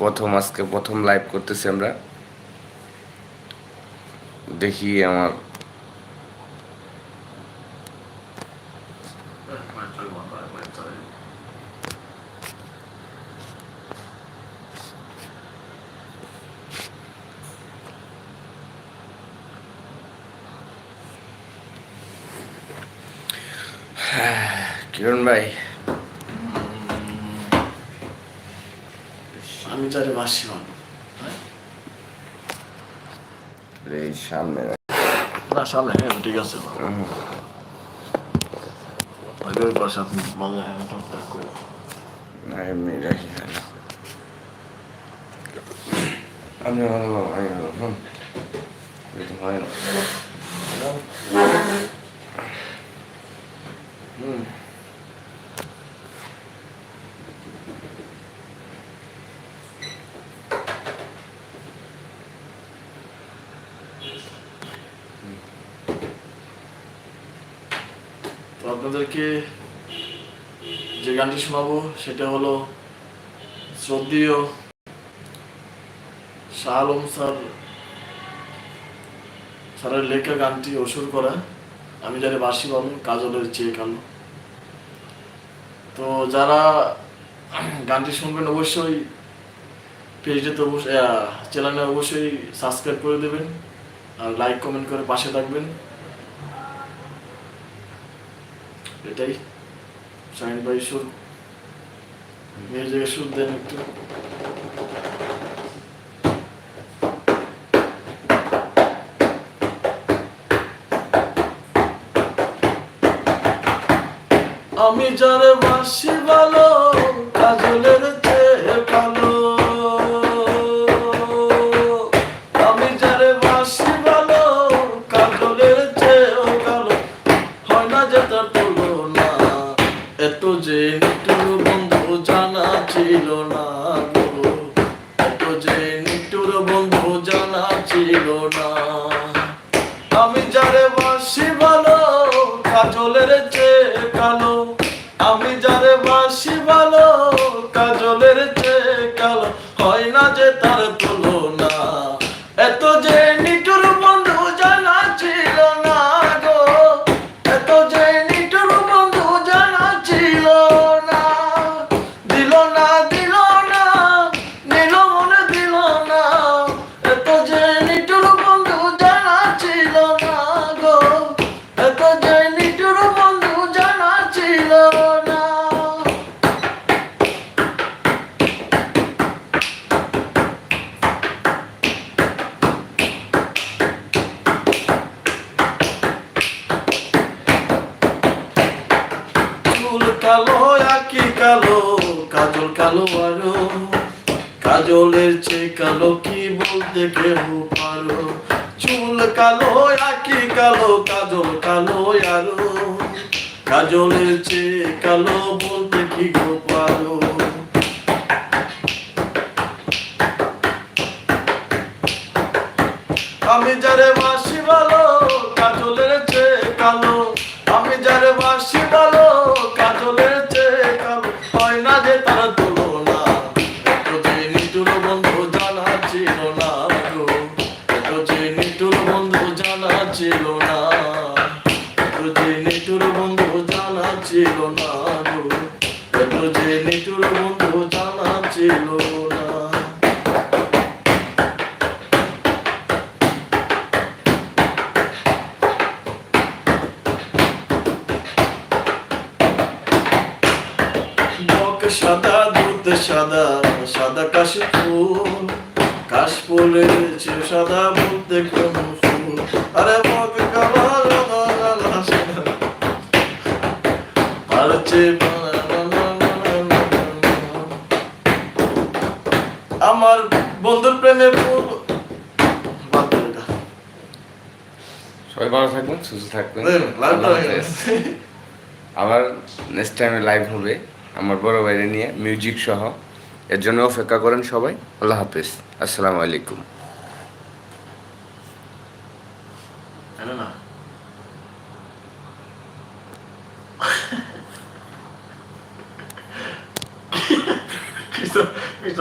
প্রথম আজকে প্রথম লাইভ করতেছি আমরা। দেখি আমার কিরণ ভাই। আমি চারে বাসি মানুষ এই সামনে না সামনে হ্যাঁ ঠিক আছে ওই পাশে আপনি মজা হ্যাঁ টকটক করে না এমনি রাখি না। আমি ভালো আমি ভালো হুম। এটা হুম। আপনাদেরকে যে গানটি শোনাবো, সেটা হলো শ্রদ্ধেয় শাহ আলম স্যার, স্যারের লেখা গানটি অসুর করা। আমি জানি বাসি বলো কাজলের চেয়ে কালো। তো যারা গানটি শুনবেন, অবশ্যই পেজটাতে অবশ্যই চ্যানেলে অবশ্যই সাবস্ক্রাইব করে দেবেন। আর লাইক কমেন্ট করে পাশে থাকবেন। এটাই। সাইন বাই সুর মিউজিকের সুর দেন একটু। আমি যারে বাসি ভালো এত যে নিটুর বন্ধু জানা ছিল না গো এত যে নিটুর বন্ধু জানা ছিল না। আমি যারে বাসি ভালো কাজলের চেয়ে কালো। আমি যারে বাসি ভালো কাজলের চেয়ে কালো। হয় না যে তার তুলনা কাজল কালো আরও কাজলের চেয়ে কালো কি বলতে কেউ পারো? চুল কালো, আকি কালো, কাজল কালো আরও। কাজলের চেয়ে কালো বলতে জানা ছিল না এত যে বন্ধু জানা ছিল সাদা, দুধ সাদা সাদা কাশ ফুল। কাশ ফুলের সাদা বলতে কোন নাচে আমার বন্ধুর প্রেমে সবাই ভালো থাকবেন সুস্থ থাকবেন। হ্যাঁ, আবার নেক্সট টাইমে লাইভ হবে আমার বড় বাইরে নিয়ে মিউজিক সহ। এর জন্য অপেক্ষা করেন সবাই। আল্লাহ হাফেজ। আসসালামু আলাইকুম। না?